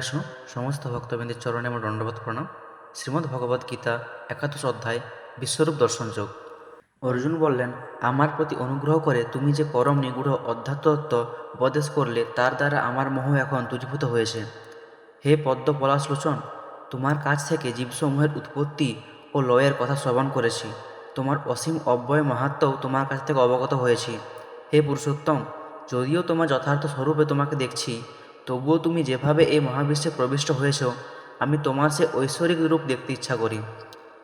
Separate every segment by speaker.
Speaker 1: বিষ্ণু সমস্ত ভক্তবৃন্দের চরণে আমার দণ্ডবোধ প্রণাম। শ্রীমদ্ ভগবদ্ গীতা, একাদশ অধ্যায়, বিশ্বরূপ দর্শন যোগ। অর্জুন বললেন, আমার প্রতি অনুগ্রহ করে তুমি যে পরম নিগূঢ় অধ্যাত্মত্ব উপদেশ করলে, তার দ্বারা আমার মোহ এখন তুজীভূত হয়েছে। হে পদ্ম পলাশলোচন তোমার কাছ থেকে জীবসমূহের উৎপত্তি ও লয়ের কথা শ্রবণ করেছি। তোমার অসীম অব্যয় মাহাত্ম্যও তোমার কাছ থেকে অবগত হয়েছি। হে পুরুষোত্তম, যদিও তোমার যথার্থ স্বরূপে তোমাকে দেখছি তবুও তুমি যেভাবে এই মহাবিশ্বে প্রবিষ্ট হয়েছ, আমি তোমার সে ঐশ্বরিক রূপ দেখতে ইচ্ছা করি।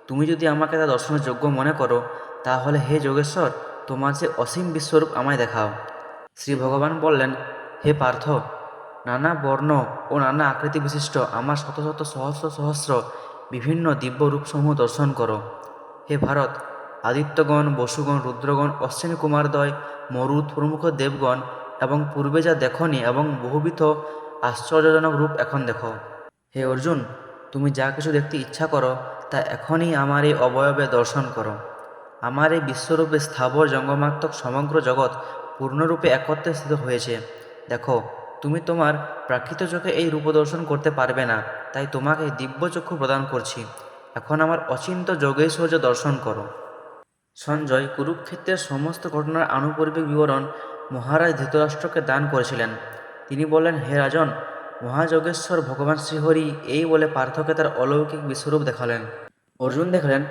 Speaker 1: তুমি যদি আমাকে তা দর্শনের যোগ্য মনে করো, তাহলে হে যোগেশ্বর, তোমার সে অসীম বিশ্বরূপ আমায় দেখাও। শ্রী ভগবান বললেন, হে পার্থ, নানা বর্ণ ও নানা আকৃতি বিশিষ্ট আমার শত শত সহস্র সহস্র বিভিন্ন দিব্য রূপসমূহ দর্শন করো। হে ভারত, আদিত্যগণ, বসুগণ, রুদ্রগণ অশ্বিনী কুমারদ্বয় মরুদ, প্রমুখ দেবগণ এবং পূর্বে যা দেখনি এবং বহুবিধ আশ্চর্যজনক রূপ এখন দেখো। হে অর্জুন, তুমি যা কিছু দেখতে ইচ্ছা করো, তা এখনই আমার এই অবয়বে দর্শন করো। আমার এই বিশ্বরূপে স্থাবর জঙ্গমাত্মক সমগ্র জগৎ পূর্ণরূপে একত্রে স্থিত হয়েছে। দেখো, তুমি তোমার প্রাকৃত চোখে এই রূপ দর্শন করতে পারবে না, তাই তোমাকে দিব্য চক্ষু প্রদান করছি। এখন আমার অচিন্ত যোগেশ্বর্য দর্শন করো। সঞ্জয়, কুরুক্ষেত্রের সমস্ত ঘটনার আনুপূর্বিক বিবরণ মহারাজ ধৃতরাষ্ট্রকে দান করেছিলেন। তিনি বলেন হে রাজন, মহাযোগেশ্বর ভগবান শ্রীহরি এই বলে পার্থকে তার অলৌকিক বিশ্বরূপ দেখালেন। অর্জুন দেখলেন,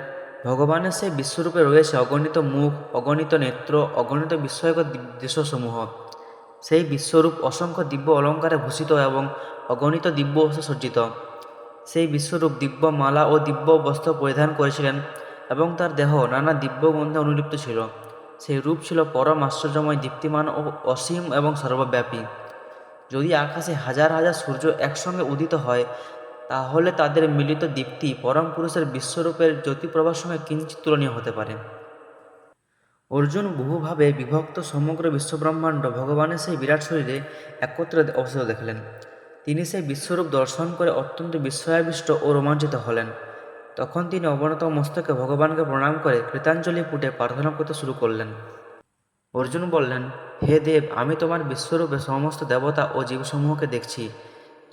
Speaker 1: ভগবানের সেই বিশ্বরূপে রয়েছে অগণিত মুখ, অগণিত নেত্র, অগণিত বিস্ময়কর দিব- দৃশ্যসমূহ সেই বিশ্বরূপ অসংখ্য দিব্য অলঙ্কারে ভূষিত এবং অগণিত দিব্য বস্ত্র সজ্জিত। সেই বিশ্বরূপ দিব্য মালা ও দিব্য বস্ত্র পরিধান করেছিলেন এবং তার দেহ নানা দিব্য গন্ধে অনুলিপ্ত ছিল। সেই রূপ ছিল পরম আশ্চর্যময়, দীপ্তিমান ও অসীম এবং সর্বব্যাপী। যদি আকাশে হাজার হাজার সূর্য একসঙ্গে উদিত হয়, তাহলে তাদের মিলিত দীপ্তি পরম পুরুষের বিশ্বরূপের জ্যোতিপ্রভার সঙ্গে কিঞ্চিত তুলনীয় হতে পারে। অর্জুন বহুভাবে বিভক্ত সমগ্র বিশ্বব্রহ্মাণ্ড ভগবানের সেই বিরাট শরীরে একত্রে অবস্থিত দেখলেন। তিনি সেই বিশ্বরূপ দর্শন করে অত্যন্ত বিস্ময়াবিষ্ট ও রোমাঞ্চিত হলেন। তখন তিনি অবনত মস্তকে ভগবানকে প্রণাম করে কৃতাঞ্জলি পুটে প্রার্থনা করতে শুরু করলেন। অর্জুন বললেন, হে দেব, আমি তোমার বিশ্বরূপে সমস্ত দেবতা ও জীবসমূহকে দেখছি।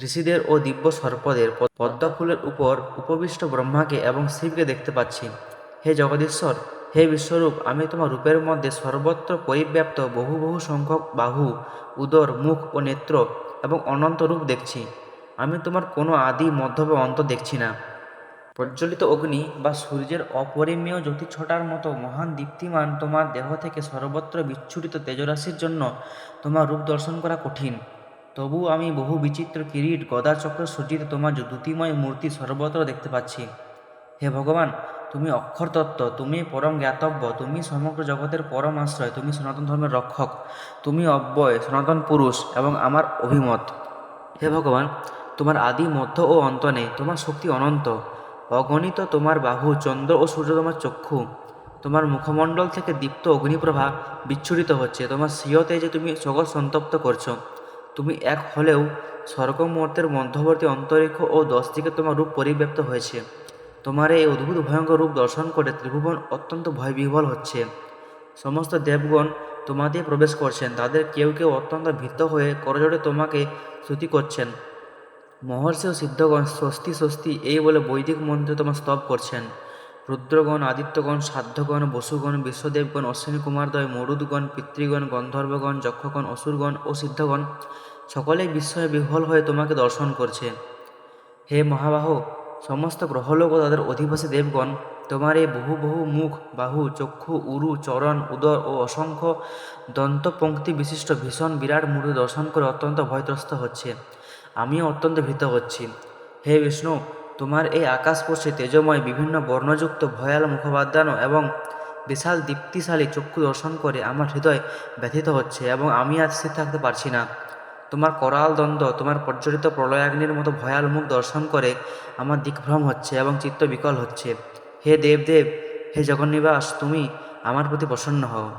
Speaker 1: ঋষিদের ও দিব্য সর্পদের পদ্মফুলের উপর উপবিষ্ট ব্রহ্মাকে এবং শিবকে দেখতে পাচ্ছি। হে জগদীশ্বর, হে বিশ্বরূপ, আমি তোমার রূপের মধ্যে সর্বত্র পরিব্যাপ্ত বহু বহু সংখ্যক বাহু, উদর, মুখ ও নেত্র এবং অনন্ত রূপ দেখছি। আমি তোমার কোনো আদি মধ্য অন্ত দেখছি না। প্রজ্বলিত অগ্নি বা সূর্যের অপরিমেয় জ্যোতিছটার মতো মহান দীপ্তিমান তোমার দেহ থেকে সর্বত্র বিচ্ছুরিত তেজরাশির জন্য তোমার রূপ দর্শন করা কঠিন। তবু আমি বহু বিচিত্র কিরিট, গদা চক্র সজ্জিত তোমার দ্যুতিময় মূর্তি সর্বত্র দেখতে পাচ্ছি। হে ভগবান, তুমি অক্ষর তত্ত্ব, তুমি পরম জ্ঞাতব্য, তুমি সমগ্র জগতের পরম আশ্রয়, তুমি সনাতন ধর্মের রক্ষক, তুমি অব্যয়, সনাতন পুরুষ এবং আমার অভিমত। হে ভগবান, তোমার আদি মধ্য ও অন্ত নেই তোমার শক্তি অনন্ত। অগণিত তোমার বাহু, চন্দ্র ও সূর্য তোমার চক্ষু। তোমার মুখমণ্ডল থেকে দীপ্ত অগ্নিপ্রভা বিচ্ছুরিত হচ্ছে। তোমার স্বীয় তেজে তুমি জগৎ সন্তপ্ত করছ, তুমি এক হলেও স্বর্গমূর্তের মধ্যবর্তী অন্তরিক্ষ ও দশ দিকে তোমার রূপ পরিব্যাপ্ত হয়েছে। তোমার এই অদ্ভুত ভয়ঙ্কর রূপ দর্শন করে ত্রিভুবন অত্যন্ত ভয়বিহ্বল হচ্ছে। সমস্ত দেবগণ তোমাতে প্রবেশ করছেন। তাদের কেউ কেউ অত্যন্ত ভীত হয়ে করজোড়ে তোমাকে স্তুতি করছেন। মহর্ষি ও সিদ্ধগণ স্বস্তি স্বস্তি এই বলে বৈদিক মন্ত্রে তোমার স্তব করছেন। রুদ্রগণ, আদিত্যগণ, সাধ্যগণ, বসুগণ, বিশ্বদেবগণ, অশ্বিনী কুমারদ্বয়, মরুদগণ, পিতৃগণ, গন্ধর্বগণ, যক্ষগণ, অসুরগণ ও সিদ্ধগণ সকলেই বিস্ময়ে বিহ্বল হয়ে তোমাকে দর্শন করছে। হে মহাবাহ, সমস্ত গ্রহলোক ও তাদের অধিবাসী দেবগণ, তোমার এই বহু বহু মুখ, বাহু, চক্ষু, উরু, চরণ, উদর ও অসংখ্য দন্তপঙ্ক্তি বিশিষ্ট ভীষণ বিরাট মূর্তি দর্শন করে অত্যন্ত ভয়ত্রস্ত হচ্ছে। আমিও অত্যন্ত ভীত হচ্ছি। হে বিষ্ণু, তোমার এই আকাশপর্শে তেজময় বিভিন্ন বর্ণযুক্ত ভয়াল মুখবাদ্যানো এবং বিশাল দীপ্তিশালী চক্ষু দর্শন করে আমার হৃদয় ব্যথিত হচ্ছে এবং আমি আর স্থির থাকতে পারছি না। তোমার করাল দ্বন্দ্ব, তোমার প্রজ্বলিত প্রলয়াগ্নির মতো ভয়াল মুখ দর্শন করে আমার দিকভ্রম হচ্ছে এবং চিত্ত বিকল হচ্ছে। হে দেবদেব, হে জগন্নিবাস, তুমি আমার প্রতি প্রসন্ন হও।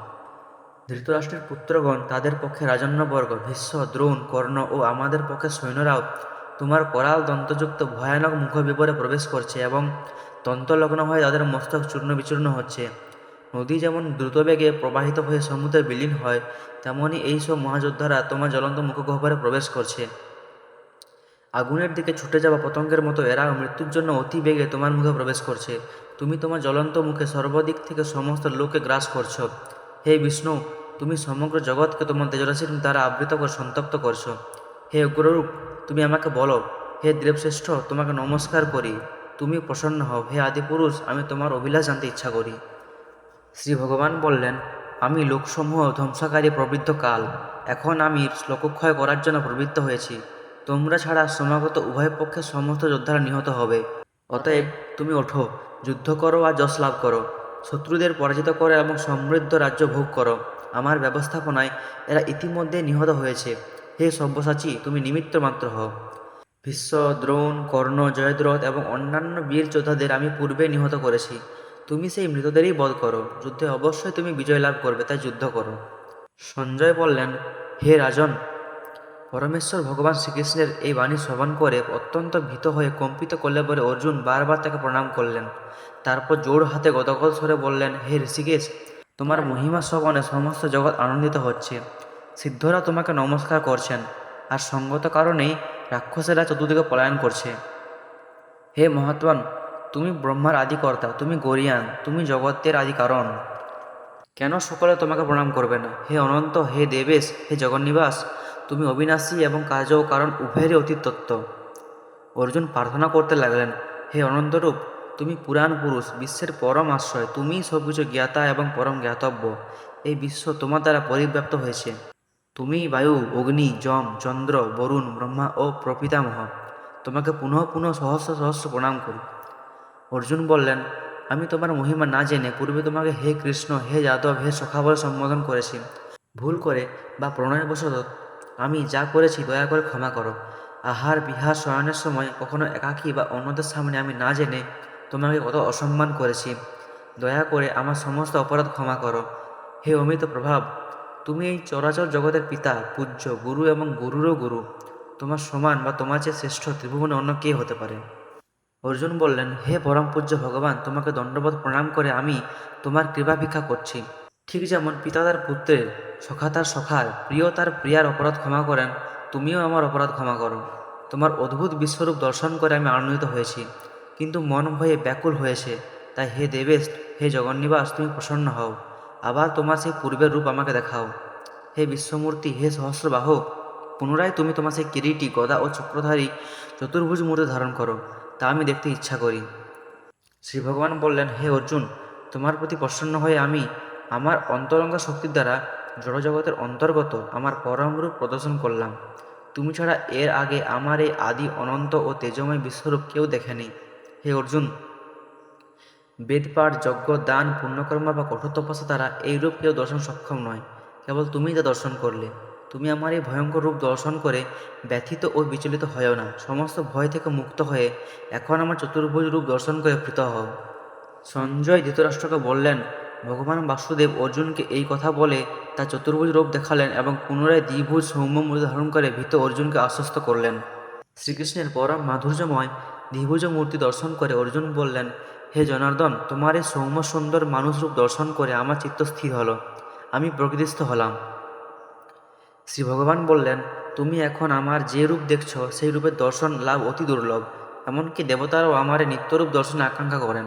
Speaker 1: ধৃতরাষ্ট্রের পুত্রগণ তাদের পক্ষে রাজন্যবর্গ, ভীষ্ম, দ্রোণ, কর্ণ ও আমাদের পক্ষে সৈন্যরাও তোমার করাল দন্তযুক্ত ভয়ানক মুখ বিপরে প্রবেশ করছে এবং দন্তলগ্ন হয়ে তাদের মস্তক চূর্ণ বিচূর্ণ হচ্ছে। নদী যেমন দ্রুতবেগে প্রবাহিত হয়ে সমুদ্রে বিলীন হয়, তেমনি এইসব মহাযোদ্ধারা তোমার জ্বলন্ত মুখগহ্বরে প্রবেশ করছে। আগুনের দিকে ছুটে যাওয়া পতঙ্গের মতো এরা মৃত্যুর জন্য অতি বেগে তোমার মুখে প্রবেশ করছে। তুমি তোমার জ্বলন্ত মুখে সর্বদিক থেকে সমস্ত লোকে গ্রাস করছ। হে বিষ্ণু, তুমি সমগ্র জগৎকে তোমার তেজরাশির দ্বারা আবৃত করে, সন্তপ্ত করছ। হে উগ্ররূপ তুমি আমাকে বলো, হে দেবশ্রেষ্ঠ, তোমাকে নমস্কার করি। তুমি প্রসন্ন হও। হে আদিপুরুষ, আমি তোমার অভিলাষ জানতে ইচ্ছা করি। শ্রী ভগবান বললেন, আমি লোকসমূহ ধ্বংসকারী প্রবৃদ্ধ কাল। এখন আমি লোকক্ষয় করার জন্য প্রবৃত্ত হয়েছি। তোমরা ছাড়া সমাগত উভয় পক্ষে সমস্ত যোদ্ধারা নিহত হবে। অতএব তুমি ওঠো, যুদ্ধ করো আর যশ লাভ করো। শত্রুদের পরাজিত করো এবং সমৃদ্ধ রাজ্য ভোগ করো। আমার ব্যবস্থাপনায় এরা ইতিমধ্যে নিহত হয়েছে। হে সব্যসাচী, তুমি নিমিত্ত মাত্র হও। ভীষ্ম, দ্রোণ, কর্ণ, জয়দ্রথ এবং অন্যান্য বীর যোদ্ধাদের আমি পূর্বে নিহত করেছি। তুমি সেই মৃতদেরই বধ করো। যুদ্ধে অবশ্যই তুমি বিজয় লাভ করবে, তাই যুদ্ধ করো। সঞ্জয় বললেন, হে রাজন পরমেশ্বর ভগবান শ্রীকৃষ্ণের এই বাণী শ্রবণ করে অত্যন্ত ভীত হয়ে কম্পিত করলে বলে অর্জুন বারবার তাকে প্রণাম করলেন। তারপর জোর হাতে গদগদ স্বরে বললেন, হে ঋষিকেশ, তোমার মহিমা শ্রবণে সমস্ত জগৎ আনন্দিত হচ্ছে। সিদ্ধরা তোমাকে নমস্কার করছেন আর সঙ্গত কারণেই রাক্ষসেরা চতুর্দিকে পলায়ন করছে। হে মহাত্মান, তুমি ব্রহ্মার আদিকর্তা, তুমি গরিয়ান, তুমি জগতের আদি কারণ কেন সকলে তোমাকে প্রণাম করবে না? হে অনন্ত, হে দেবেশ, হে জগন্নিবাস তুমি অবিনাশী এবং কার্য ও কারণ উভয়েরই অতীত তত্ত্ব। অর্জুন প্রার্থনা করতে লাগলেন, হে অনন্তরূপ, তুমি পুরাণ পুরুষ, বিশ্বের পরম আশ্রয়, তুমিই সবকিছু জ্ঞাতা এবং পরম জ্ঞাতব্য। এই বিশ্ব তোমার দ্বারা পরিব্যাপ্ত হয়েছে। তুমি বায়ু, অগ্নি, যম, চন্দ্র, বরুণ, ব্রহ্মা ও প্রপিতামহ। তোমাকে পুনঃ পুনঃ সহস্র সহস্র প্রণাম করি অর্জুন বললেন, আমি তোমার মহিমা না জেনে পূর্বে তোমাকে হে কৃষ্ণ, হে যাদব, হে সখা বলে সম্বোধন করেছি। ভুল করে বা প্রণয়বশত আমি যা করেছি দয়া করে ক্ষমা করো। আহার বিহার শয়নের সময় কখনো একাকী বা অন্যদের সামনে আমি না জেনে তোমাকে কত অসম্মান করেছি। দয়া করে আমার সমস্ত অপরাধ ক্ষমা করো। হে অমিত প্রভাব, তুমি এই চরাচর জগতের পিতা, পূজ্য, গুরু এবং গুরুরও গুরু। তোমার সমান বা তোমার চেয়ে শ্রেষ্ঠ ত্রিভুবনে অন্য কে হতে পারে? অর্জুন বললেন, হে পরম পূজ্য ভগবান, তোমাকে দণ্ডবোধ প্রণাম করে আমি তোমার কৃপা ভিক্ষা করছি। ঠিক যেমন পিতা তার পুত্রের, সখা তার সখার, প্রিয় তার প্রিয়ার অপরাধ ক্ষমা করেন, তুমিও আমার অপরাধ ক্ষমা করো। তোমার অদ্ভুত বিশ্বরূপ দর্শন করে আমি আনন্দিত হয়েছি। কিন্তু মন ভয়ে ব্যাকুল হয়েছে। তাই হে দেবেশ, হে জগন্নিবাস, তুমি প্রসন্ন হও। আবার তোমার সেই পূর্বের রূপ আমাকে দেখাও। হে বিশ্বমূর্তি, হে সহস্রবাহ পুনরায় তুমি তোমার সেই কিরিটি, গদা ও চক্রধারী চতুর্ভুজ মূর্তি ধারণ করো, তা আমি দেখতে ইচ্ছা করি। শ্রী ভগবান বললেন, হে অর্জুন, তোমার প্রতি প্রসন্ন হয়ে আমি আমার অন্তরঙ্গ শক্তির দ্বারা জড়জগতের অন্তর্গত আমার পরমরূপ প্রদর্শন করলাম। তুমি ছাড়া এর আগে আমার এই আদি অনন্ত ও তেজময় বিশ্বরূপ কেউ দেখেনি। হে অর্জুন, বেদপাঠ, যজ্ঞ, দান, পুণ্যকর্ম বা কঠোর তপস্যা দ্বারা এই রূপ কেউ দর্শন সক্ষম নয়। কেবল তুমিই তা দর্শন করলে। তুমি আমার এই ভয়ঙ্কর রূপ দর্শন করে ব্যথিত ও বিচলিত হয়েও না। সমস্ত ভয় থেকে মুক্ত হয়ে এখন আমার চতুর্ভুজ রূপ দর্শন করে প্রীত হও। সঞ্জয় ধৃতরাষ্ট্রকে বললেন ভগবান বাসুদেব অর্জুনকে এই কথা বলে তার চতুর্ভুজ রূপ দেখালেন এবং পুনরায় দ্বিভুজ সৌম্য মূর্তি ধারণ করে ভীত অর্জুনকে আশ্বস্ত করলেন। শ্রীকৃষ্ণের পরম মাধুর্যময় দ্বিভুজ মূর্তি দর্শন করে অর্জুন বললেন, হে জনার্দন, তোমার এই সৌম্য সুন্দর মানুষ রূপ দর্শন করে আমার চিত্ত স্থির হলো। আমি প্রকৃতিস্থ হলাম। শ্রী ভগবান বললেন, তুমি এখন আমার যে রূপ দেখছ, সেই রূপের দর্শন লাভ অতি দুর্লভ। এমনকি দেবতারাও আমার নিত্যরূপ দর্শনে আকাঙ্ক্ষা করেন।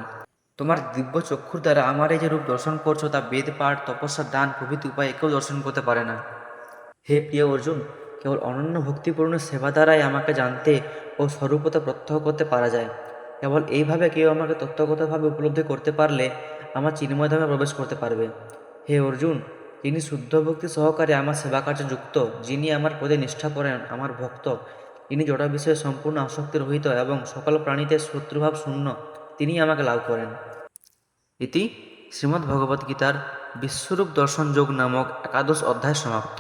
Speaker 1: তোমার দিব্য চক্ষুর দ্বারা আমার এই যে রূপ দর্শন করছ, তা বেদ, পাঠ, তপস্যা, দান প্রভৃতি উপায়ে কেউ দর্শন করতে পারে না। হে প্রিয় অর্জুন, কেবল অনন্য ভক্তিপূর্ণ সেবা দ্বারাই আমাকে জানতে ও স্বরূপতা প্রত্যক্ষ করতে পারা যায়। কেবল এইভাবে কেউ আমাকে তত্ত্বগতভাবে উপলব্ধি করতে পারলে আমার চিন্ময়ধামে প্রবেশ করতে পারবে। হে অর্জুন, যিনি শুদ্ধ ভক্তি সহকারে আমার সেবা কার্যে যুক্ত, যিনি আমার পদে নিষ্ঠা করেন, আমার ভক্ত যিনি জড়া বিষয়ে সম্পূর্ণ আসক্তি রহিত এবং সকল প্রাণীতে শত্রুভাব শূন্য তিনি আমাকে লাভ করেন। ইতি শ্রীমদ্ ভগবদ্গীতার বিশ্বরূপ দর্শন যোগ নামক একাদশ অধ্যায় সমাপ্ত।